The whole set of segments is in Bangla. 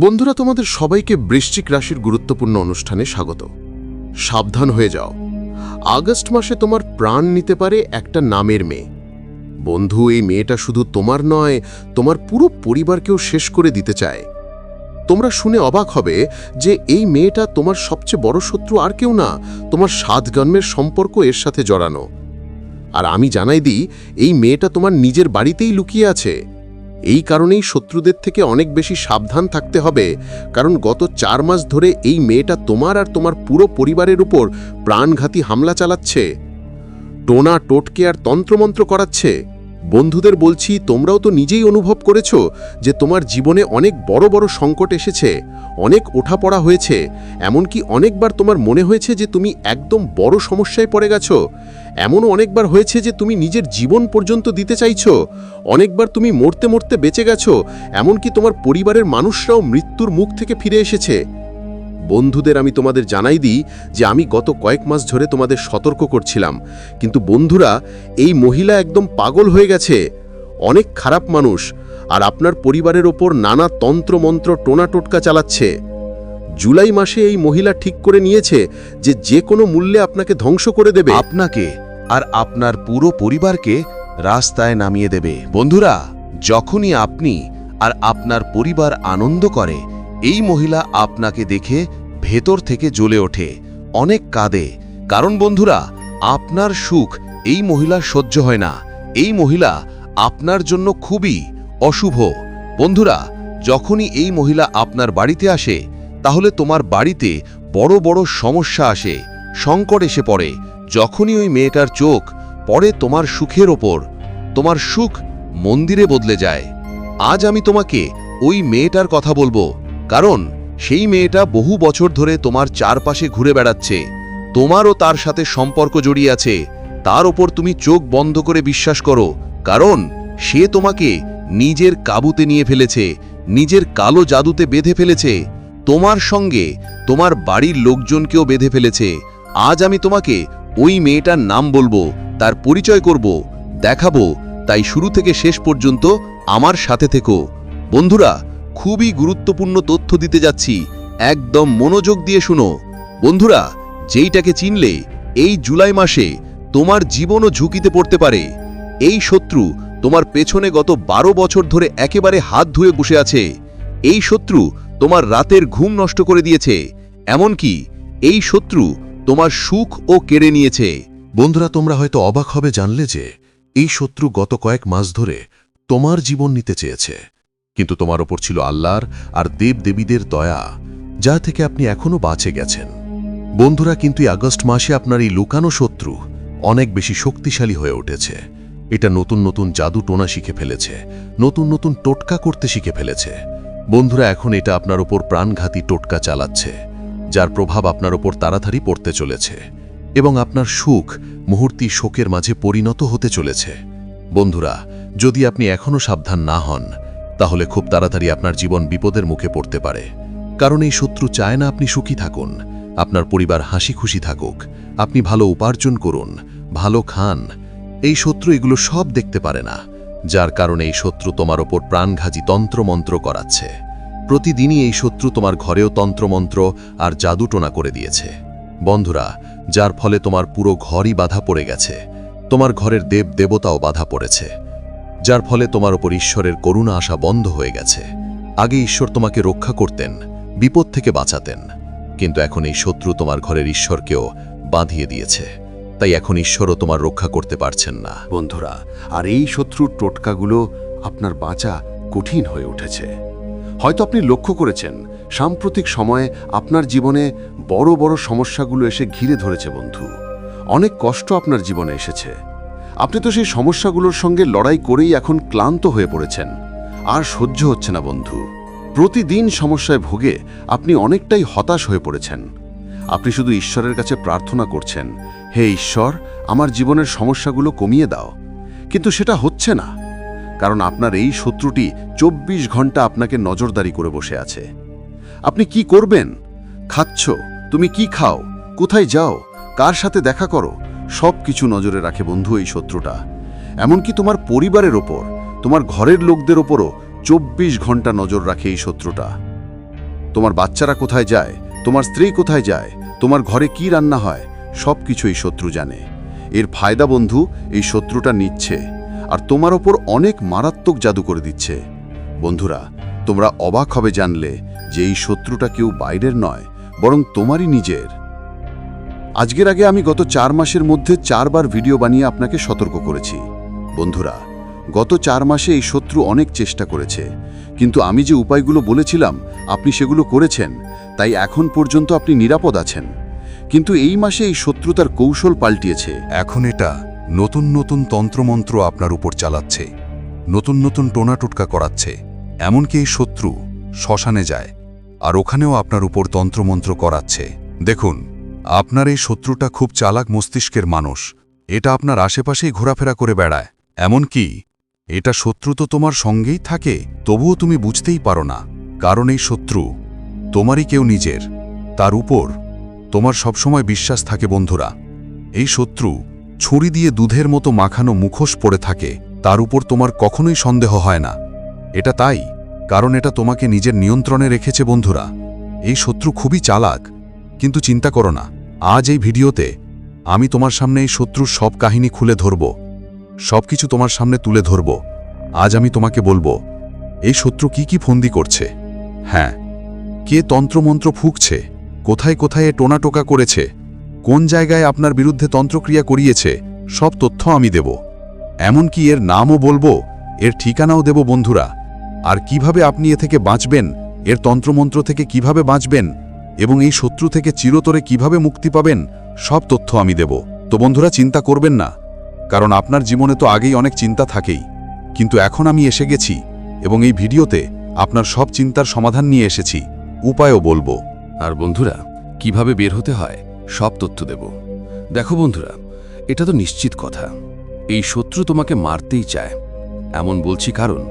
বন্ধুরা, তোমাদের সবাইকে বৃশ্চিক রাশির গুরুত্বপূর্ণ অনুষ্ঠানে স্বাগত। সাবধান হয়ে যাও। আগস্ট মাসে তোমার প্রাণ নিতে পারে একটা নামের মেয়ে। বন্ধু, এই মেয়েটা শুধু তোমার নয়, তোমার পুরো পরিবারকেও শেষ করে দিতে চায়। তোমরা শুনে অবাক হবে যে এই মেয়েটা তোমার সবচেয়ে বড় শত্রু আর কেউ না, তোমার সাত জন্মের সম্পর্ক এর সাথে জড়ানো। আর আমি জানাই দিই, এই মেয়েটা তোমার নিজের বাড়িতেই লুকিয়ে আছে। এই কারণেই শত্রুদের থেকে অনেক বেশি সাবধান থাকতে হবে। কারণ গত চার মাস ধরে এই মেয়েটা তোমার আর তোমার পুরো পরিবারের উপর প্রাণঘাতী হামলা চালাচ্ছে। টোনা টোটকে আর তন্ত্রমন্ত্র করাচ্ছে। বন্ধুদের বলছি, তোমরাও তো নিজেই অনুভব করেছ যে তোমার জীবনে অনেক বড় বড় সংকট এসেছে, অনেক ওঠাপড়া হয়েছে, এমনকি অনেকবার তোমার মনে হয়েছে যে তুমি একদম বড় সমস্যায় পড়ে গেছো, এমনও অনেকবার হয়েছে যে তুমি নিজের জীবন পর্যন্ত দিতে চাইছো, অনেকবার তুমি মরতে মরতে বেঁচে গেছো, এমনকি তোমার পরিবারের মানুষরাও মৃত্যুর মুখ থেকে ফিরে এসেছে। বন্ধুদের আমি তোমাদের জানাই দিই যে আমি গত কয়েক মাস ধরে তোমাদের সতর্ক করছিলাম। কিন্তু বন্ধুরা, এই মহিলা একদম পাগল হয়ে গেছে। অনেক খারাপ মানুষ আর আপনার পরিবারের ওপর নানা তন্ত্রমন্ত্র টোনা টোটকা চালাচ্ছে। জুলাই মাসে এই মহিলা ঠিক করে নিয়েছে যে যে কোনো মূল্যে আপনাকে ধ্বংস করে দেবে। আপনাকে আর আপনার পুরো পরিবারকে রাস্তায় নামিয়ে দেবে। বন্ধুরা, যখনই আপনি আর আপনার পরিবার আনন্দ করে, এই মহিলা আপনাকে দেখে ভেতর থেকে জ্বলে ওঠে। অনেক কাঁদে। কারণ বন্ধুরা, আপনার সুখ এই মহিলা সহ্য হয় না। এই মহিলা আপনার জন্য খুবই অশুভ। বন্ধুরা, যখনই এই মহিলা আপনার বাড়িতে আসে, তাহলে তোমার বাড়িতে বড় বড় সমস্যা আসে, সংকট এসে পড়ে। যখনই ওই মেয়েটার চোখ পড়ে তোমার সুখের ওপর, তোমার সুখ মন্দিরে বদলে যায়। আজ আমি তোমাকে ওই মেয়েটার কথা বলব। কারণ সেই মেয়েটা বহু বছর ধরে তোমার চারপাশে ঘুরে বেড়াচ্ছে। তোমারও তার সাথে সম্পর্ক জড়িয়ে আছে। তার ওপর তুমি চোখ বন্ধ করে বিশ্বাস করো। কারণ সে তোমাকে নিজের কাবুতে নিয়ে ফেলেছে, নিজের কালো জাদুতে বেঁধে ফেলেছে। তোমার সঙ্গে তোমার বাড়ির লোকজনকেও বেঁধে ফেলেছে। আজ আমি তোমাকে ওই মেয়েটার নাম বলব, তার পরিচয় করব, দেখাবো। তাই শুরু থেকে শেষ পর্যন্ত আমার সাথে থেকো। বন্ধুরা খুবই গুরুত্বপূর্ণ তথ্য দিতে যাচ্ছি। একদম মনোযোগ দিয়ে শুনো। বন্ধুরা, যেইটাকে চিনলে এই জুলাই মাসে তোমার জীবনও ঝুঁকিতে পড়তে পারে। এই শত্রু তোমার পেছনে গত বারো বছর ধরে একেবারে হাত ধুয়ে বসে আছে। এই শত্রু তোমার রাতের ঘুম নষ্ট করে দিয়েছে। এমনকি এই শত্রু তোমার সুখ ও কেড়ে নিয়েছে। বন্ধুরা, তোমরা হয়তো অবাক হবে জানলে যে এই শত্রু গত কয়েক মাস ধরে তোমার জীবন নিতে চেয়েছে। কিন্তু তোমার ওপর ছিল আল্লাহর আর দেব দেবীদের দয়া, যা থেকে আপনি এখনও বাঁচে গেছেন। বন্ধুরা, কিন্তু আগস্ট মাসে আপনার এই লুকানো শত্রু অনেক বেশি শক্তিশালী হয়ে উঠেছে। এটা নতুন নতুন জাদু টোনা শিখে ফেলেছে, নতুন নতুন টোটকা করতে শিখে ফেলেছে। বন্ধুরা, এখন এটা আপনার ওপর প্রাণঘাতী টোটকা চালাচ্ছে, যার প্রভাব আপনার ওপর তাড়াতাড়ি পড়তে চলেছে এবং আপনার সুখ মুহূর্তি শোকের মাঝে পরিণত হতে চলেছে। বন্ধুরা, যদি আপনি এখনও সাবধান না হন তাহলে খুব তাড়াতাড়ি আপনার জীবন বিপদের মুখে পড়তে পারে। কারণ এই শত্রু চায় না আপনি সুখী থাকুন। আপনার পরিবার হাসি খুশি থাকুক। আপনি ভালো উপার্জন করুন, ভালো খান। এই শত্রু এগুলো সব দেখতে পারে না। যার কারণে এই শত্রু তোমার ওপর প্রাণঘাজি তন্ত্রমন্ত্র করাচ্ছে। প্রতিদিনই এই শত্রু তোমার ঘরেও তন্ত্রমন্ত্র আর জাদুটোনা করে দিয়েছে। বন্ধুরা, যার ফলে তোমার পুরো ঘরই বাধা পড়ে গেছে। তোমার ঘরের দেব দেবতাও বাধা পড়েছে। যার ফলে তোমার ওপর ঈশ্বরের করুণা আসা বন্ধ হয়ে গেছে। আগে ঈশ্বর তোমাকে রক্ষা করতেন, বিপদ থেকে বাঁচাতেন। কিন্তু এখন এই শত্রু তোমার ঘরের ঈশ্বরকেও বাঁধিয়ে দিয়েছে। তাই এখন ঈশ্বরও তোমার রক্ষা করতে পারছেন না। বন্ধুরা, আর এই শত্রুর টোটকাগুলো আপনার বাঁচা কঠিন হয়ে উঠেছে। হয়তো আপনি লক্ষ্য করেছেন, সাম্প্রতিক সময়ে আপনার জীবনে বড় বড় সমস্যাগুলো এসে ঘিরে ধরেছে বন্ধু। অনেক কষ্ট আপনার জীবনে এসেছে। আপনি তো সেই সমস্যাগুলোর সঙ্গে লড়াই করেই এখন ক্লান্ত হয়ে পড়েছেন। আর সহ্য হচ্ছে না, বন্ধু। প্রতিদিন সমস্যায় ভোগে আপনি অনেকটাই হতাশ হয়ে পড়েছেন। আপনি শুধু ঈশ্বরের কাছে প্রার্থনা করছেন, হে ঈশ্বর, আমার জীবনের সমস্যাগুলো কমিয়ে দাও। কিন্তু সেটা হচ্ছে না, কারণ আপনার এই শত্রুটি চব্বিশ ঘণ্টা আপনাকে নজরদারি করে বসে আছে। আপনি কি করবেন? খাচ্ছ, তুমি কি খাও? কোথায় যাও? কার সাথে দেখা করো? সব কিছু নজরে রাখে বন্ধু এই শত্রুটা। এমনকি তোমার পরিবারের ওপর, তোমার ঘরের লোকদের ওপরও চব্বিশ ঘণ্টা নজর রাখে এই শত্রুটা। তোমার বাচ্চারা কোথায় যায়, তোমার স্ত্রী কোথায় যায়, তোমার ঘরে কি রান্না হয় সব কিছু এই শত্রু জানে। এর ফায়দা বন্ধু, এই শত্রুটা নিচ্ছে, আর তোমার ওপর অনেক মারাত্মক জাদু করে দিচ্ছে। বন্ধুরা, তোমরা অবাক হবে জানলে যে এই শত্রুটা কেউ বাইরের নয়, বরং তোমারই নিজের। আজকের আগে আমি গত চার মাসের মধ্যে চারবার ভিডিও বানিয়ে আপনাকে সতর্ক করেছি। বন্ধুরা, গত চার মাসে এই শত্রু অনেক চেষ্টা করেছে, কিন্তু আমি যে উপায়গুলো বলেছিলাম, আপনি সেগুলো করেছেন, তাই এখন পর্যন্ত আপনি নিরাপদ আছেন। কিন্তু এই মাসে এই শত্রু তার কৌশল পাল্টিয়েছে। এখন এটা নতুন নতুন তন্ত্রমন্ত্র আপনার উপর চালাচ্ছে, নতুন নতুন টোনাটোটকা করাচ্ছে। এমনকি এই শত্রু শ্মশানে যায়, আর ওখানেও আপনার উপর তন্ত্রমন্ত্র করাচ্ছে। দেখুন আপনার এই শত্রুটা খুব চালাক মস্তিষ্কের মানুষ। এটা আপনার আশেপাশেই ঘোরাফেরা করে বেড়ায়। এমনকি এটা শত্রু তো তোমার সঙ্গেই থাকে, তবুও তুমি বুঝতেই পারো না। কারণ এই শত্রু তোমারই কেউ নিজের। তার উপর তোমার সবসময় বিশ্বাস থাকে বন্ধুরা। এই শত্রু ছুরি দিয়ে দুধের মতো মাখানো মুখোশ পড়ে থাকে, তার উপর তোমার কখনোই সন্দেহ হয় না। এটা তাই, কারণ এটা তোমাকে নিজের নিয়ন্ত্রণে রেখেছে বন্ধুরা। এই শত্রু খুবই চালাক কিন্তু চিন্তা করো না, আজ এই ভিডিওতে আমি তোমার সামনে এই শত্রুর সব কাহিনী খুলে ধরব। সবকিছু তোমার সামনে তুলে ধরব। আজ আমি তোমাকে বলব, এই শত্রু কি কি ফন্দি করছে? হ্যাঁ কে তন্ত্রমন্ত্র ফুঁকছে? কোথায় কোথায় টোনাটোকা করেছে? কোন জায়গায় আপনার বিরুদ্ধে তন্ত্রক্রিয়া করিয়েছে? সব তথ্য আমি দেব। এমনকি এর নামও বলব, এর ঠিকানাও দেব বন্ধুরা। আর কীভাবে আপনি এ থেকে বাঁচবেন? এর তন্ত্রমন্ত্র থেকে কীভাবে বাঁচবেন? এবং এই শত্রু থেকে চিরতরে কীভাবে মুক্তি পাবেন, সব তথ্য আমি দেব। তো বন্ধুরা, চিন্তা করবেন না। কারণ আপনার জীবনে তো আগেই অনেক চিন্তা থাকেই। কিন্তু এখন আমি এসে গেছি এবং এই ভিডিওতে আপনার সব চিন্তার সমাধান নিয়ে এসেছি। উপায়ও বলব। আর বন্ধুরা, কীভাবে বের হতে হয়, সব তথ্য দেব। দেখো বন্ধুরা, এটা তো নিশ্চিত কথা। এই শত্রু তোমাকে মারতেই চায়। এমন বলছি কারণ,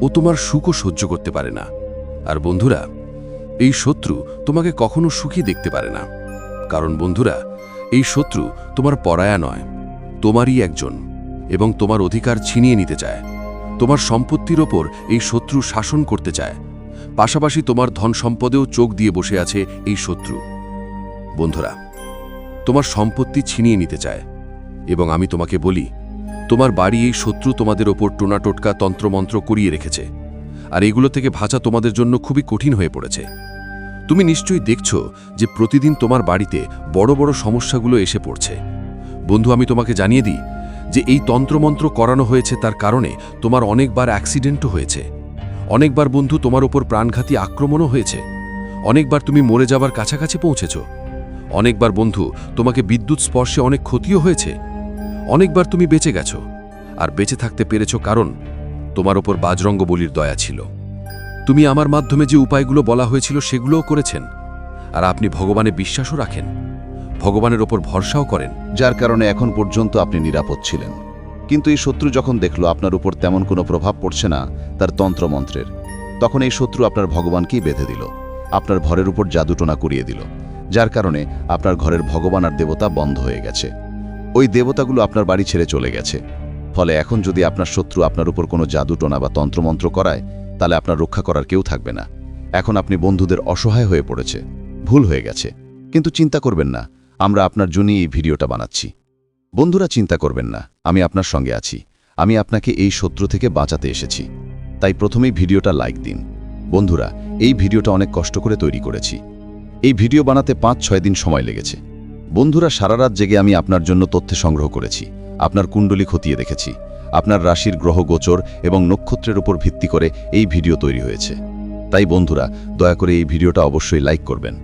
ও তোমার সুখও সহ্য করতে পারে না। আর বন্ধুরা এই শত্রু তোমাকে কখনো সুখী দেখতে পারে না। কারণ বন্ধুরা, এই শত্রু তোমার পরায়া নয়, তোমারই একজন এবং তোমার অধিকার ছিনিয়ে নিতে চায়। তোমার সম্পত্তির ওপর এই শত্রু শাসন করতে চায়। পাশাপাশি তোমার ধন সম্পদেও চোখ দিয়ে বসে আছে এই শত্রু। বন্ধুরা, তোমার সম্পত্তি ছিনিয়ে নিতে চায় এবং আমি তোমাকে বলি, তোমার বাড়ি এই শত্রু তোমাদের ওপর টোনাটোটকা তন্ত্রমন্ত্র করিয়ে রেখেছে। আর এগুলো থেকে ভাষা তোমাদের জন্য খুবই কঠিন হয়ে পড়েছে। তুমি নিশ্চয়ই দেখছ যে প্রতিদিন তোমার বাড়িতে বড় বড় সমস্যাগুলো এসে পড়ছে। বন্ধু, আমি তোমাকে জানিয়ে দিই যে এই তন্ত্রমন্ত্র করানো হয়েছে তার কারণে তোমার অনেকবার অ্যাক্সিডেন্টও হয়েছে। অনেকবার বন্ধু, তোমার ওপর প্রাণঘাতী আক্রমণও হয়েছে। অনেকবার তুমি মরে যাবার কাছাকাছি পৌঁছেছ। অনেকবার বন্ধু, তোমাকে বিদ্যুৎ স্পর্শে অনেক ক্ষতিও হয়েছে। অনেকবার তুমি বেঁচে গেছো। আর বেঁচে থাকতে পেরেছ কারণ তোমার ওপর বাজরঙ্গ বলির দয়া ছিল। তুমি আমার মাধ্যমে যে উপায়গুলো বলা হয়েছিল সেগুলোও করেছেন। আর আপনি ভগবানে বিশ্বাসও রাখেন, ভগবানের ওপর ভরসাও করেন। যার কারণে এখন পর্যন্ত আপনি নিরাপদ ছিলেন। কিন্তু এই শত্রু যখন দেখল, আপনার উপর তেমন কোনো প্রভাব পড়ছে না, তার তন্ত্রমন্ত্রের। তখন এই শত্রু আপনার ভগবানকেই বেঁধে দিল, আপনার ঘরের উপর জাদুটোনা করিয়ে দিল। যার কারণে আপনার ঘরের ভগবান আর দেবতা বন্ধ হয়ে গেছে। ওই দেবতাগুলো আপনার বাড়ি ছেড়ে চলে গেছে। ফলে এখন যদি আপনার শত্রু আপনার উপর কোনো জাদুটোনা বা তন্ত্রমন্ত্র করায় তাহলে আপনার রক্ষা করার কেউ থাকবে না। এখন আপনি বন্ধুদের অসহায় হয়ে পড়েছে। ভুল হয়ে গেছে। কিন্তু চিন্তা করবেন না, আমরা আপনার জন্যই এই ভিডিওটা বানাচ্ছি। বন্ধুরা চিন্তা করবেন না, আমি আপনার সঙ্গে আছি। আমি আপনাকে এই শত্রু থেকে বাঁচাতে এসেছি। তাই প্রথমেই ভিডিওটা লাইক দিন। বন্ধুরা, এই ভিডিওটা অনেক কষ্ট করে তৈরি করেছি। এই ভিডিও বানাতে পাঁচ ছয় দিন সময় লেগেছে। বন্ধুরা, সারা রাত জেগে আমি আপনার জন্য তথ্য সংগ্রহ করেছি। আপনার কুণ্ডলী খতিয়ে দেখেছি। আপনার রাশির গ্রহ গোচর এবং নক্ষত্রের উপর ভিত্তি করে এই ভিডিও তৈরি হয়েছে। তাই বন্ধুরা, দয়া করে এই ভিডিওটা অবশ্যই লাইক করবেন।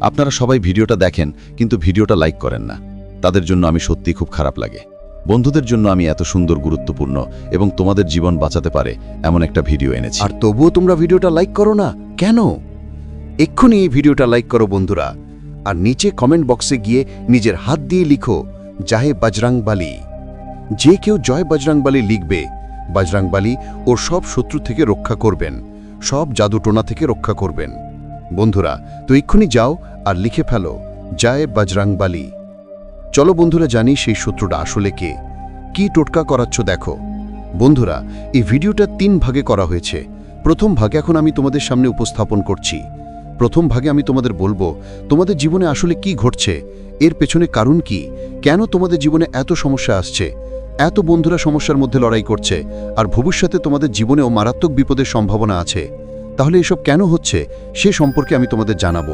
আপনারা সবাই ভিডিওটা দেখেন, কিন্তু ভিডিওটা লাইক করেন না। তাদের জন্য আমি সত্যি খুব খারাপ লাগে। বন্ধুদের জন্য আমি এত সুন্দর, গুরুত্বপূর্ণ এবং তোমাদের জীবন বাঁচাতে পারে এমন একটা ভিডিও এনেছি। আর তবুও তোমরা ভিডিওটা লাইক করো না? কেন? এক্ষুনি এই ভিডিওটা লাইক করো বন্ধুরা। আর নিচে কমেন্ট বক্সে গিয়ে নিজের হাত দিয়ে লিখো, জাহে বজরাংবালি। যে কেউ জয় বজরাংবালি লিখবে, বজরাংবালি ওর সব শত্রু থেকে রক্ষা করবেন, সব জাদুটোনা থেকে রক্ষা করবেন। বন্ধুরা, তো এক্ষুনি যাও আর লিখে ফেলো, জয় বজরাংবালি। চলো বন্ধুরা জানি সেই শত্রুটা আসলে কে। কি টোটকা করাচ্ছ দেখো। বন্ধুরা, এই ভিডিওটা তিন ভাগে করা হয়েছে। প্রথম ভাগে এখন আমি তোমাদের সামনে উপস্থাপন করছি। প্রথম ভাগে আমি তোমাদের বলব, তোমাদের জীবনে আসলে কি ঘটছে? এর পেছনে কারণ কি? কেন তোমাদের জীবনে এত সমস্যা আসছে? এত বন্ধুরা সমস্যার মধ্যে লড়াই করছে, আর ভবিষ্যতে তোমাদের জীবনেও মারাত্মক বিপদের সম্ভাবনা আছে। তাহলে এসব কেন হচ্ছে, সে সম্পর্কে আমি তোমাদের জানাব।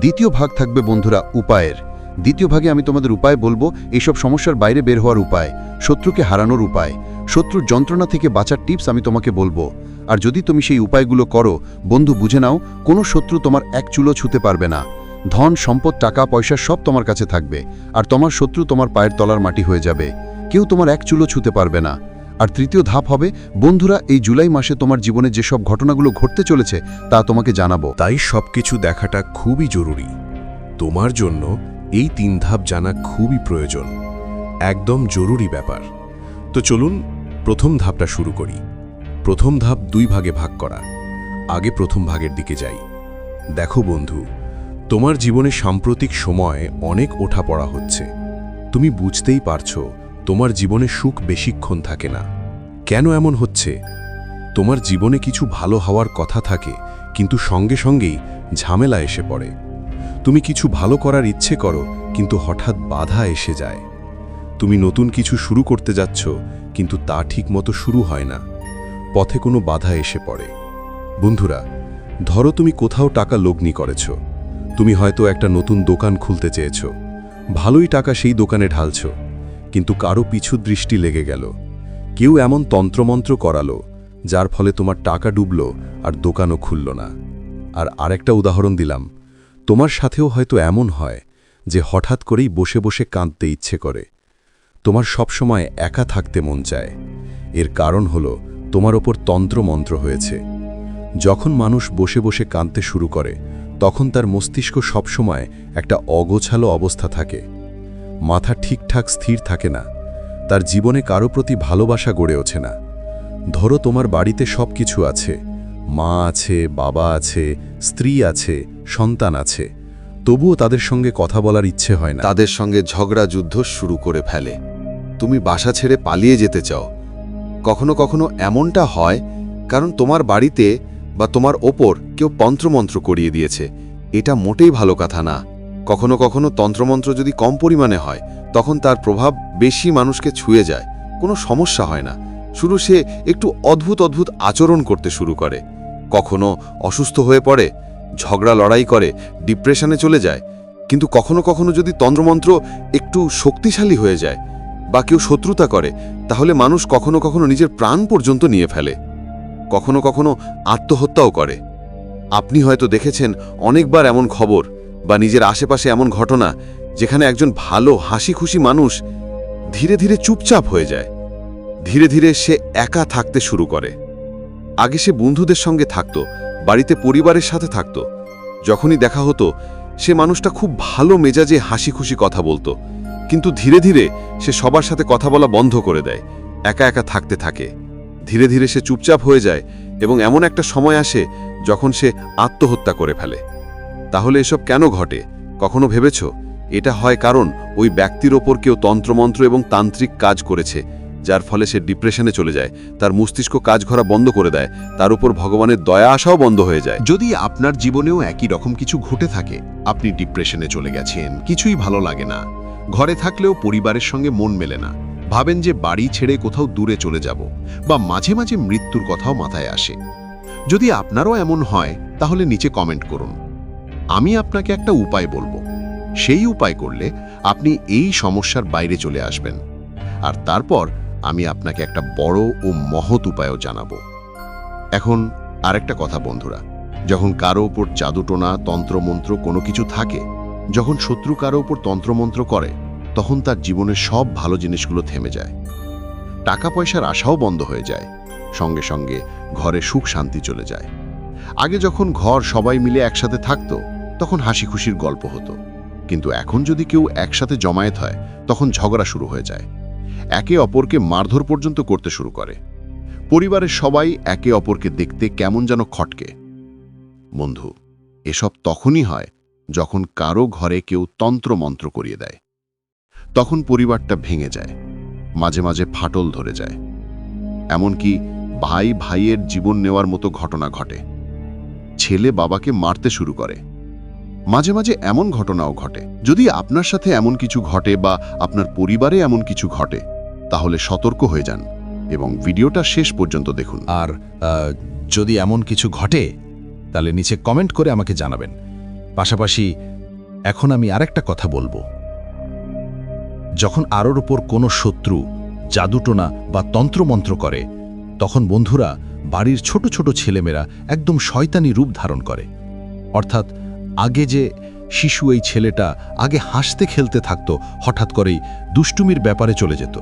দ্বিতীয় ভাগ থাকবে বন্ধুরা উপায়ের। দ্বিতীয় ভাগে আমি তোমাদের উপায় বলব এইসব সমস্যার বাইরে বের হওয়ার উপায়, শত্রুকে হারানোর উপায়। শত্রুর যন্ত্রণা থেকে বাঁচার টিপস আমি তোমাকে বলব। আর যদি তুমি সেই উপায়গুলো করো, বন্ধু বুঝে নাও, কোনো শত্রু তোমার এক চুলো ছুতে পারবে না। ধন, সম্পদ, টাকা, পয়সা সব তোমার কাছে থাকবে, আর তোমার শত্রু তোমার পায়ের তলার মাটি হয়ে যাবে। কেউ তোমার এক চুলো ছুতে পারবে না। আর তৃতীয় ধাপ হবে, বন্ধুরা, এই জুলাই মাসে তোমার জীবনে যেসব ঘটনাগুলো ঘটতে চলেছে, তা তোমাকে জানাব। তাই সবকিছু দেখাটা খুবই জরুরি। তোমার জন্য এই তিন ধাপ জানা খুবই প্রয়োজন। একদম জরুরি ব্যাপার। তো চলুন, প্রথম ধাপটা শুরু করি। প্রথম ধাপ দুই ভাগে ভাগ করা। আগে প্রথম ভাগের দিকে যাই। দেখো বন্ধু, তোমার জীবনে সাম্প্রতিক সময় অনেক ওঠা পড়া হচ্ছে। তুমি বুঝতেই পারছ তোমার জীবনে সুখ বেশিক্ষণ থাকে না। কেন এমন হচ্ছে? তোমার জীবনে কিছু ভালো হওয়ার কথা থাকে, কিন্তু সঙ্গে সঙ্গেই ঝামেলা এসে পড়ে। তুমি কিছু ভালো করার ইচ্ছে করো, কিন্তু হঠাৎ বাধা এসে যায়। তুমি নতুন কিছু শুরু করতে যাচ্ছ, কিন্তু তা ঠিকমতো শুরু হয় না। পথে কোনো বাধা এসে পড়ে। বন্ধুরা, ধরো তুমি কোথাও টাকা লগ্নি করেছ। তুমি হয়তো একটা নতুন দোকান খুলতে চেয়েছ। ভালোই টাকা সেই দোকানে ঢালছ। কিন্তু কারও পিছু দৃষ্টি লেগে গেল। কেউ এমন তন্ত্রমন্ত্র করালো, যার ফলে তোমার টাকা ডুবল আর দোকানও খুলল না। আর আরেকটা উদাহরণ দিলাম, তোমার সাথেও হয়তো এমন হয় যে হঠাৎ করেই বসে বসে কাঁদতে ইচ্ছে করে। তোমার সবসময় একা থাকতে মন চায়। এর কারণ হলো তোমার ওপর তন্ত্রমন্ত্র হয়েছে। যখন মানুষ বসে বসে কাঁদতে শুরু করে, তখন তার মস্তিষ্ক সবসময় একটা অগোছালো অবস্থা থাকে। মাথা ঠিকঠাক স্থির থাকে না। তার জীবনে কারও প্রতি ভালোবাসা গড়ে ওঠে না। ধরো তোমার বাড়িতে সব কিছু আছে। মা আছে, বাবা আছে, স্ত্রী আছে, সন্তান আছে। তবুও তাদের সঙ্গে কথা বলার ইচ্ছে হয় না। তাদের সঙ্গে ঝগড়া যুদ্ধ শুরু করে ফেলে। তুমি বাসা ছেড়ে পালিয়ে যেতে চাও। কখনো কখনো এমনটা হয়, কারণ তোমার বাড়িতে বা তোমার ওপর কেউ তন্ত্রমন্ত্র করিয়ে দিয়েছে। এটা মোটেই ভালো কথা না। কখনো কখনো তন্ত্রমন্ত্র যদি কম পরিমাণে হয়, তখন তার প্রভাব বেশি মানুষকে ছুঁয়ে যায়। কোনো সমস্যা হয় না। শুরু সে একটু অদ্ভুত অদ্ভুত আচরণ করতে শুরু করে। কখনো অসুস্থ হয়ে পড়ে, ঝগড়া লড়াই করে, ডিপ্রেশনে চলে যায়। কিন্তু কখনো কখনো যদি তন্ত্রমন্ত্র একটু শক্তিশালী হয়ে যায় বা কেউ শত্রুতা করে, তাহলে মানুষ কখনো কখনো নিজের প্রাণ পর্যন্ত নিয়ে ফেলে। কখনো কখনো আত্মহত্যাও করে। আপনি হয়তো দেখেছেন অনেকবার এমন খবর বা নিজের আশেপাশে এমন ঘটনা যেখানে একজন ভালো হাসি খুশি মানুষ ধীরে ধীরে চুপচাপ হয়ে যায়। ধীরে ধীরে সে একা থাকতে শুরু করে। আগে সে বন্ধুদের সঙ্গে থাকতো, বাড়িতে পরিবারের সাথে থাকতো। যখনই দেখা হতো, সে মানুষটা খুব ভালো মেজাজে হাসি খুশি কথা বলতো। কিন্তু ধীরে ধীরে সে সবার সাথে কথা বলা বন্ধ করে দেয়, একা একা থাকতে থাকে। ধীরে ধীরে সে চুপচাপ হয়ে যায় এবং এমন একটা সময় আসে যখন সে আত্মহত্যা করে ফেলে। তাহলে এসব কেন ঘটে? কখনো ভেবেছ? এটা হয় কারণ ওই ব্যক্তির ওপর কেউ তন্ত্রমন্ত্র এবং তান্ত্রিক কাজ করেছে, যার ফলে সে ডিপ্রেশনে চলে যায়, তার মস্তিষ্ক কাজ করা বন্ধ করে দেয়, তার উপর ভগবানের দয়া আসাও বন্ধ হয়ে যায়। যদি আপনার জীবনেও একই রকম কিছু ঘটে থাকে, আপনি ডিপ্রেশনে চলে গেছেন, কিছুই ভালো লাগে না। ঘরে থাকলেও পরিবারের সঙ্গে মন মেলে না। ভাবেন যে বাড়ি ছেড়ে কোথাও দূরে চলে যাব, বা মাঝে মাঝে মৃত্যুর কথাও মাথায় আসে। যদি আপনারও এমন হয়, তাহলে নিচে কমেন্ট করুন। আমি আপনাকে একটা উপায় বলব। সেই উপায় করলে আপনি এই সমস্যার বাইরে চলে আসবেন। আর তারপর আমি আপনাকে একটা বড় ও মহৎ উপায়ও জানাব। এখন আরেকটা কথা বন্ধুরা, যখন কারও ওপর জাদুটোনা তন্ত্রমন্ত্র কোনো কিছু থাকে, যখন শত্রু কারও ওপর তন্ত্রমন্ত্র করে, তখন তার জীবনের সব ভালো জিনিসগুলো থেমে যায়। টাকা পয়সার আশাও বন্ধ হয়ে যায়, সঙ্গে সঙ্গে ঘরে সুখ শান্তি চলে যায়। আগে যখন ঘর সবাই মিলে একসাথে থাকতো তখন হাসি খুশির গল্প হতো। কিন্তু এখন যদি কেউ একসাথে জমায়েত হয়, তখন ঝগড়া শুরু হয়ে যায়। একে অপরকে মারধর পর্যন্ত করতে শুরু করে। পরিবারের সবাই একে অপরকে দেখতে কেমন যেন খটকে। বন্ধু, এসব তখনই হয় যখন কারও ঘরে কেউ তন্ত্রমন্ত্র করিয়ে দেয়। তখন পরিবারটা ভেঙে যায়, মাঝে মাঝে ফাটল ধরে যায়। এমনকি ভাই ভাইয়ের জীবন নেওয়ার মতো ঘটনা ঘটে। ছেলে বাবাকে মারতে শুরু করে। মাঝে মাঝে এমন ঘটনাও ঘটে। যদি আপনার সাথে এমন কিছু ঘটে বা আপনার পরিবারে এমন কিছু ঘটে, তাহলে সতর্ক হয়ে যান এবং ভিডিওটা শেষ পর্যন্ত দেখুন। আর যদি এমন কিছু ঘটে, তাহলে নিচে কমেন্ট করে আমাকে জানাবেন। পাশাপাশি, এখন আমি আরেকটা কথা বলব। যখন আরোর ওপর কোনো শত্রু জাদুটোনা বা তন্ত্রমন্ত্র করে, তখন বন্ধুরা বাড়ির ছোট ছোট ছেলেমেয়েরা একদম শয়তানি রূপ ধারণ করে। অর্থাৎ আগে যে শিশু এই ছেলেটা আগে হাসতে খেলতে থাকতো, হঠাৎ করেই দুষ্টুমির ব্যাপারে চলে যেত।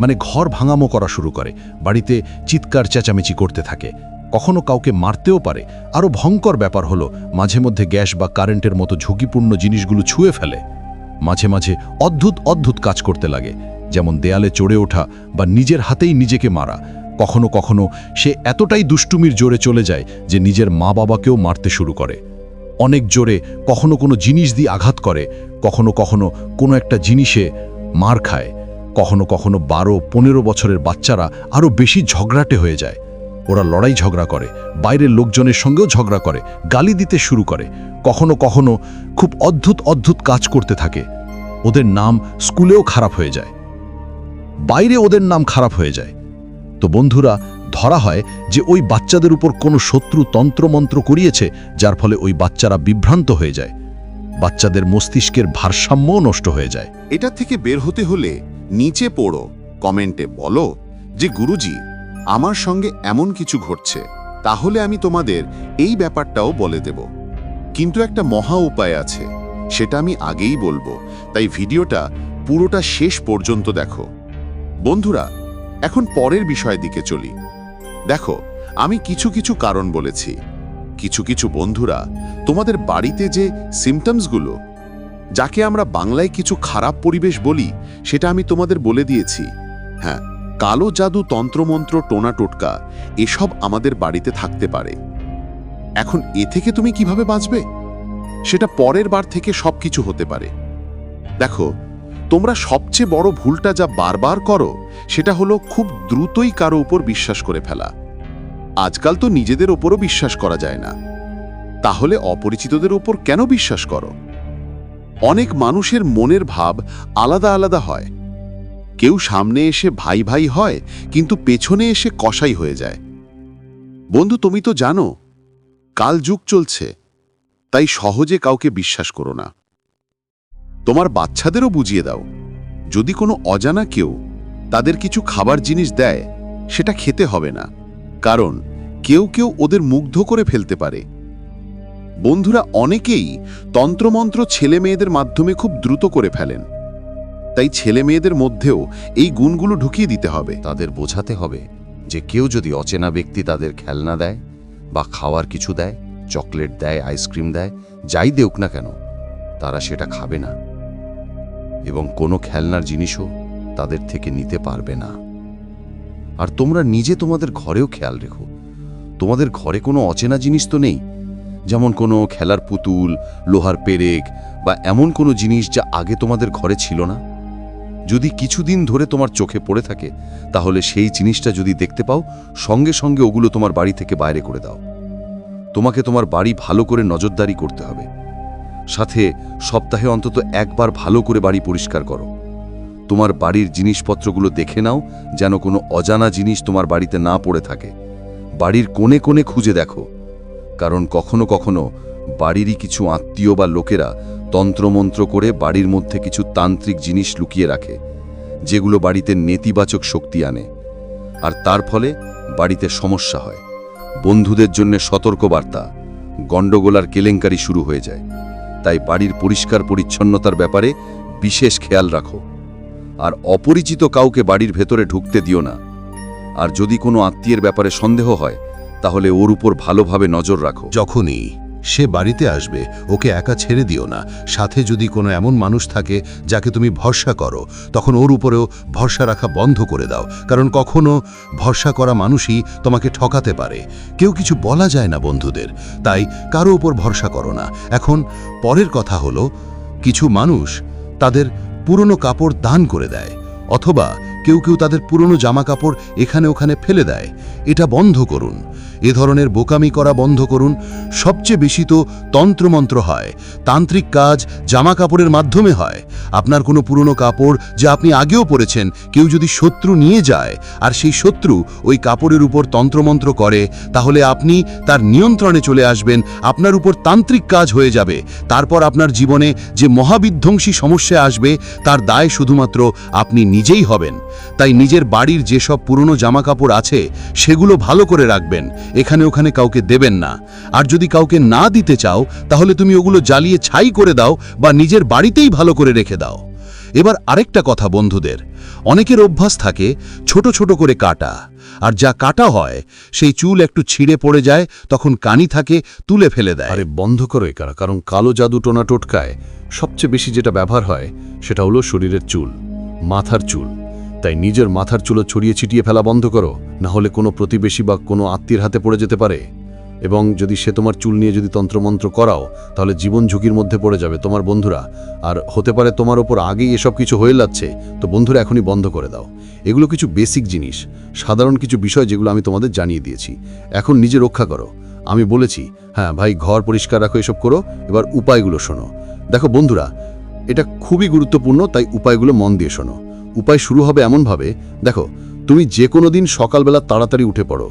মানে ঘর ভাঙামো করা শুরু করে, বাড়িতে চিৎকার চেঁচামেচি করতে থাকে। কখনো কাউকে মারতেও পারে। আরও ভয়ঙ্কর ব্যাপার হলো, মাঝে মধ্যে গ্যাস বা কারেন্টের মতো ঝুঁকিপূর্ণ জিনিসগুলো ছুঁয়ে ফেলে। মাঝে মাঝে অদ্ভুত অদ্ভুত কাজ করতে লাগে। যেমন দেয়ালে চড়ে ওঠা বা নিজের হাতেই নিজেকে মারা। কখনো কখনো সে এতটাই দুষ্টুমির জোরে চলে যায় যে নিজের মা বাবাকেও মারতে শুরু করে। অনেক জোরে কখনো কোনো জিনিস দিয়ে আঘাত করে, কখনো কখনো কোনো একটা জিনিসে মার খায়, কখনো কখনো বারো, পনেরো বছরের বাচ্চারা আরও বেশি ঝগড়াটে হয়ে যায়। ওরা লড়াই ঝগড়া করে, বাইরের লোকজনের সঙ্গেও ঝগড়া করে, গালি দিতে শুরু করে, কখনো কখনো খুব অদ্ভুত অদ্ভুত কাজ করতে থাকে। ওদের নাম স্কুলেও খারাপ হয়ে যায়। বাইরে ওদের নাম খারাপ হয়ে যায়। তো বন্ধুরা ধরা হয় যে ওই বাচ্চাদের উপর কোনো শত্রু তন্ত্রমন্ত্র করিয়েছে, যার ফলে ওই বাচ্চারা বিভ্রান্ত হয়ে যায়। বাচ্চাদের মস্তিষ্কের ভারসাম্যও নষ্ট হয়ে যায়। এটা থেকে বের হতে হলে নিচে পড়ো, কমেন্টে বলো যে, গুরুজি, আমার সঙ্গে এমন কিছু ঘটছে, তাহলে আমি তোমাদের এই ব্যাপারটাও বলে দেব। কিন্তু একটা মহা উপায় আছে, সেটা আমি আগেই বলব। তাই ভিডিওটা পুরোটা শেষ পর্যন্ত দেখো। বন্ধুরা, এখন পরের বিষয়ের দিকে চলি। দেখো, আমি কিছু কিছু কারণ বলেছি। কিছু কিছু বন্ধুরা তোমাদের বাড়িতে যে সিমটমসগুলো যাকে আমরা বাংলায় কিছু খারাপ পরিবেশ বলি, সেটা আমি তোমাদের বলে দিয়েছি। হ্যাঁ কালো জাদু তন্ত্রমন্ত্র টোনা টোটকা, এসব আমাদের বাড়িতে থাকতে পারে। এখন এ থেকে তুমি কীভাবে বাঁচবে? সেটা পরের বার থেকে সবকিছু হতে পারে। দেখো, তোমরা সবচেয়ে বড় ভুলটা যা বারবার করো সেটা হলো খুব দ্রুতই কারও উপর বিশ্বাস করে ফেলা। আজকাল তো নিজেদের ওপরও বিশ্বাস করা যায় না। তাহলে অপরিচিতদের ওপর কেন বিশ্বাস করো? অনেক মানুষের মনের ভাব আলাদা আলাদা হয়। কেউ সামনে এসে ভাই ভাই হয়, কিন্তু পেছনে এসে কষাই হয়ে যায়। বন্ধু, তুমি তো জানো, কাল যুগ চলছে, তাই সহজে কাউকে বিশ্বাস করো না। তোমার বাচ্চাদেরও বুঝিয়ে দাও, যদি কোনো অজানা কেউ তাদের কিছু খাবার জিনিস দেয়, সেটা খেতে হবে না, কারণ কেউ কেউ ওদের মুগ্ধ করে ফেলতে পারে। বন্ধুরা অনেকেই তন্ত্রমন্ত্র ছেলে মেয়েদের মাধ্যমে খুব দ্রুত করে ফেলেন। তাই ছেলে মেয়েদের মধ্যেও এই গুণগুলো ঢুকিয়ে দিতে হবে। তাদের বোঝাতে হবে যে কেউ যদি অচেনা ব্যক্তি তাদের খেলনা দেয় বা খাওয়ার কিছু দেয়, চকলেট দেয়, আইসক্রিম দেয়, যাই দেউক না কেন, তারা সেটা খাবে না। এবং কোনো খেলনার জিনিসও তাদের থেকে নিতে পারবে না। আর তোমরা নিজে তোমাদের ঘরেও খেয়াল রেখো। তোমাদের ঘরে কোনো অচেনা জিনিস তো নেই? যেমন কোনো খেলার পুতুল, লোহার পেরেক বা এমন কোনো জিনিস যা আগে তোমাদের ঘরে ছিল না? যদি কিছুদিন ধরে তোমার চোখে পড়ে থাকে, তাহলে সেই জিনিসটা যদি দেখতে পাও, সঙ্গে সঙ্গে ওগুলো তোমার বাড়ি থেকে বাইরে করে দাও। তোমাকে তোমার বাড়ি ভালো করে নজরদারি করতে হবে। সাথে সপ্তাহে অন্তত একবার ভালো করে বাড়ি পরিষ্কার করো। তোমার বাড়ির জিনিসপত্রগুলো দেখে নাও, যেন কোনো অজানা জিনিস তোমার বাড়িতে না পড়ে থাকে। বাড়ির কোণে কোণে খুঁজে দেখো। কারণ কখনো কখনো বাড়িরই কিছু আত্মীয় বা লোকেরা তন্ত্রমন্ত্র করে বাড়ির মধ্যে কিছু তান্ত্রিক জিনিস লুকিয়ে রাখে, যেগুলো বাড়িতে নেতিবাচক শক্তি আনে। আর তার ফলে বাড়িতে সমস্যা হয়। বন্ধুদের জন্য সতর্কবার্তা গণ্ডগোলার কেলেঙ্কারি শুরু হয়ে যায়। তাই বাড়ির পরিষ্কার পরিচ্ছন্নতার ব্যাপারে বিশেষ খেয়াল রাখো। আর অপরিচিত কাউকে বাড়ির ভেতরে ঢুকতে দিও না। আর যদি কোনো আত্মীয়ের ব্যাপারে সন্দেহ হয়, তাহলে ওর উপর ভালোভাবে নজর রাখো। যখনই সে বাড়িতে আসবে, ওকে একা ছেড়ে দিও না। সাথে যদি কোনো এমন মানুষ থাকে যাকে তুমি ভরসা করো, তখন ওর উপরেও ভরসা রাখা বন্ধ করে দাও। কারণ কখনো ভরসা করা মানুষই তোমাকে ঠকাতে পারে। কেউ কিছু বলা যায় না বন্ধুদের। তাই কারও উপর ভরসা করো না। এখন পরের কথা হলো, কিছু মানুষ তাদের পুরনো কাপড় দান করে দেয়, অথবা কেউ কেউ তাদের পুরনো জামা কাপড় এখানে ওখানে ফেলে দেয়। এটা বন্ধ করুন। এ ধরনের বোকামি করা বন্ধ করুন। সবচেয়ে বেশি তো তন্ত্রমন্ত্র হয়। তান্ত্রিক কাজ জামা কাপড়ের মাধ্যমে হয়। আপনার কোনো পুরনো কাপড় যা আপনি আগেও পরেছেন, কেউ যদি শত্রু নিয়ে যায় আর সেই শত্রু ওই কাপড়ের উপর তন্ত্রমন্ত্র করে, তাহলে আপনি তার নিয়ন্ত্রণে চলে আসবেন, আপনার উপর তান্ত্রিক কাজ হয়ে যাবে। তারপর আপনার জীবনে যে মহাবিধ্বংসী সমস্যা আসবে, তার দায় শুধুমাত্র আপনি নিজেই হবেন। তাই নিজের বাড়ির যেসব পুরনো জামা কাপড় আছে, সেগুলো ভালো করে রাখবেন। এখানে ওখানে কাউকে দেবেন না। আর যদি কাউকে না দিতে চাও, তাহলে তুমি ওগুলো জ্বালিয়ে ছাই করে দাও বা নিজের বাড়িতেই ভালো করে রেখে দাও। এবার আরেকটা কথা বন্ধুদের, অনেকের অভ্যাস থাকে ছোট ছোট করে কাটা, আর যা কাটা হয়, সেই চুল একটু ছিঁড়ে পড়ে যায়, তখন কানি থাকে, তুলে ফেলে দেয়। আরে বন্ধ করো এ কারা, কারণ কালো জাদু টোনা টোটকায় সবচেয়ে বেশি যেটা ব্যবহার হয়, সেটা হলো শরীরের চুল, মাথার চুল। তাই নিজের মাথার চুলো ছড়িয়ে ছিটিয়ে ফেলা বন্ধ করো, না হলে কোনো প্রতিবেশী বা কোনো আত্মীয়ের হাতে পড়ে যেতে পারে। এবং যদি সে তোমার চুল নিয়ে যদি তন্ত্রমন্ত্র করাও, তাহলে জীবন ঝুঁকির মধ্যে পড়ে যাবে তোমার বন্ধুরা। আর হতে পারে তোমার ওপর আগেই এসব কিছু হয়ে যাচ্ছে, তো বন্ধুরা এখনই বন্ধ করে দাও। এগুলো কিছু বেসিক জিনিস, সাধারণ কিছু বিষয় যেগুলো আমি তোমাদের জানিয়ে দিয়েছি। এখন নিজে রক্ষা করো। আমি বলেছি হ্যাঁ ভাই, ঘর পরিষ্কার রাখো, এসব করো। এবার উপায়গুলো শোনো। দেখো বন্ধুরা, এটা খুবই গুরুত্বপূর্ণ, তাই উপায়গুলো মন দিয়ে শোনো। উপায় শুরু হবে এমনভাবে, দেখো, তুমি যে কোনো দিন সকালবেলা তাড়াতাড়ি উঠে পড়ো।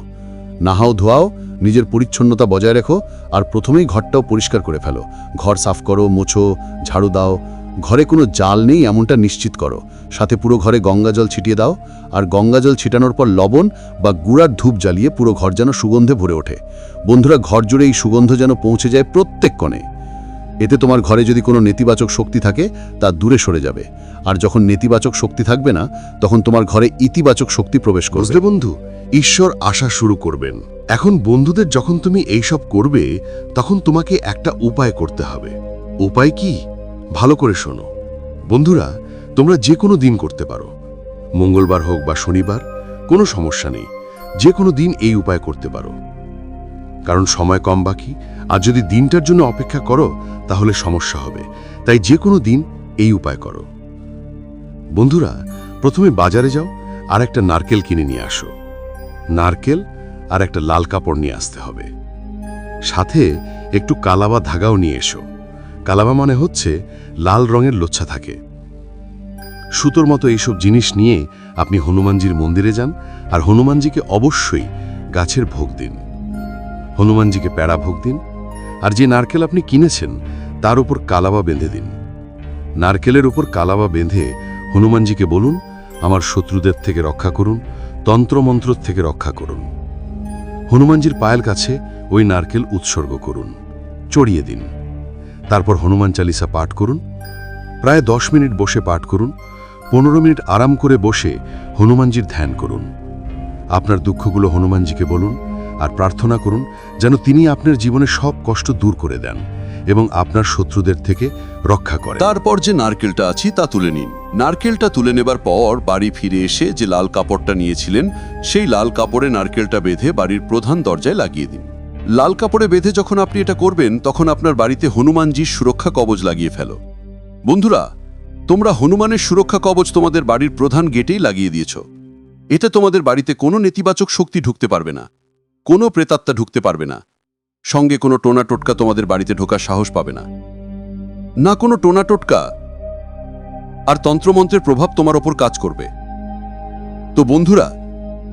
নাহাও ধোয়াও, নিজের পরিচ্ছন্নতা বজায় রেখো, আর প্রথমেই ঘরটাও পরিষ্কার করে ফেলো। ঘর সাফ করো, মোছো, ঝাড়ু দাও। ঘরে কোনো জাল নেই, এমনটা নিশ্চিত করো। সাথে পুরো ঘরে গঙ্গা জল ছিটিয়ে দাও, আর গঙ্গা জল ছিটানোর পর লবণ বা গুড়ার ধূপ জ্বালিয়ে পুরো ঘর যেন সুগন্ধে ভরে ওঠে। বন্ধুরা, ঘর জুড়ে এই সুগন্ধ যেন পৌঁছে যায় প্রত্যেক কোণে। এতে তোমার ঘরে যদি কোনো নেতিবাচক শক্তি থাকে, তা দূরে সরে যাবে। আর যখন নেতিবাচক শক্তি থাকবে না, তখন তোমার ঘরে ইতিবাচক শক্তি প্রবেশ করবে। বন্ধু? ঈশ্বর আসা শুরু করবেন। এখন বন্ধুদের যখন তুমি এইসব করবে, তখন তোমাকে একটা উপায় করতে হবে। উপায় কি? ভালো করে শোনো। বন্ধুরা, তোমরা যে কোনো দিন করতে পারো। মঙ্গলবার হোক বা শনিবার, কোনো সমস্যা নেই। যে কোনো দিন এই উপায় করতে পারো। কারণ সময় কম বাকি, আর যদি দিনটার জন্য অপেক্ষা করো, তাহলে সমস্যা হবে। তাই যে কোনো দিন এই উপায় করো। বন্ধুরা, প্রথমে বাজারে যাও, আর একটা নারকেল কিনে নিয়ে আসো। নারকেল আর একটা লাল কাপড় নিয়ে আসতে হবে। সাথে একটু কালাবা ধাগাও নিয়ে এসো। কালাবা মানে হচ্ছে লাল রঙের লোচ্ছা থাকে। সুতোর মতো এইসব জিনিস নিয়ে আপনি হনুমানজির মন্দিরে যান, আর হনুমানজিকে অবশ্যই গাছের ভোগ দিন। হনুমানজিকে প্যাড়া ভোগ দিন, আর যে নারকেল আপনি কিনেছেন, তার উপর কালাবা বেঁধে দিন। নারকেলের উপর কালাবা বেঁধে হনুমানজিকে বলুন, আমার শত্রুদের থেকে রক্ষা করুন তন্ত্রমন্ত্র থেকে রক্ষা করুন। হনুমানজির পায়ের কাছে ওই নারকেল উৎসর্গ করুন, চড়িয়ে দিন। তারপর হনুমান চালিসা পাঠ করুন, প্রায় দশ মিনিট বসে পাঠ করুন, পনেরো মিনিট আরাম করে বসে হনুমানজির ধ্যান করুন। আপনার দুঃখগুলো হনুমানজিকে বলুন আর প্রার্থনা করুন যেন তিনি আপনার জীবনে সব কষ্ট দূর করে দেন এবং আপনার শত্রুদের থেকে রক্ষা করেন। তারপর যে নারকেলটা আছে তা তুলে নিন। নারকেলটা তুলে নেবার পর বাড়ি ফিরে এসে যে লাল কাপড়টা নিয়েছিলেন, সেই লাল কাপড়ে নারকেলটা বেঁধে বাড়ির প্রধান দরজায় লাগিয়ে দিন। লাল কাপড়ে বেঁধে যখন আপনি এটা করবেন, তখন আপনার বাড়িতে হনুমানজির সুরক্ষা কবচ লাগিয়ে ফেলো। বন্ধুরা, তোমরা হনুমানের সুরক্ষা কবচ তোমাদের বাড়ির প্রধান গেটেই লাগিয়ে দিয়েছ। এতে তোমাদের বাড়িতে কোনো নেতিবাচক শক্তি ঢুকতে পারবে না। কোনো প্রেতাত্মা ঢুকতে পারবে না। সঙ্গে কোনো টোনা টোটকা তোমাদের বাড়িতে ঢোকার সাহস পাবে না। না কোনো টোনা টোটকা আর তন্ত্রমন্ত্রের প্রভাব তোমার ওপর কাজ করবে। তো বন্ধুরা,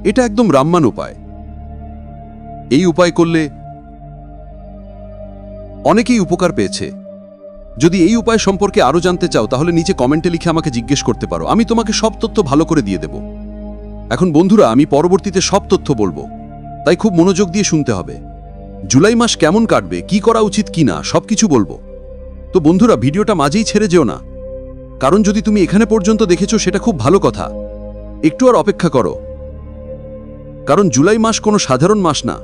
এটা একদম রামমান উপায়। এই উপায় করলে অনেকেই উপকার পেয়েছে। যদি এই উপায় সম্পর্কে আরও জানতে চাও, তাহলে নিচে কমেন্টে লিখে আমাকে জিজ্ঞেস করতে পারো। আমি তোমাকে সব তথ্য ভালো করে দিয়ে দেব। এখন বন্ধুরা, আমি পরবর্তীতে সব তথ্য বলব। তাই খুব মনোযোগ দিয়ে শুনতে হবে। জুলাই মাস কেমন কাটবে, কি করা উচিত কি না সব কিছু বলব। তো বন্ধুরা, ভিডিওটা মাঝেই ছেড়ে যেও না। কারণ যদি তুমি এখানে পর্যন্ত দেখেছ, সেটা খুব ভালো কথা। একটু আর অপেক্ষা করো। কারণ জুলাই মাস কোনো সাধারণ মাস না।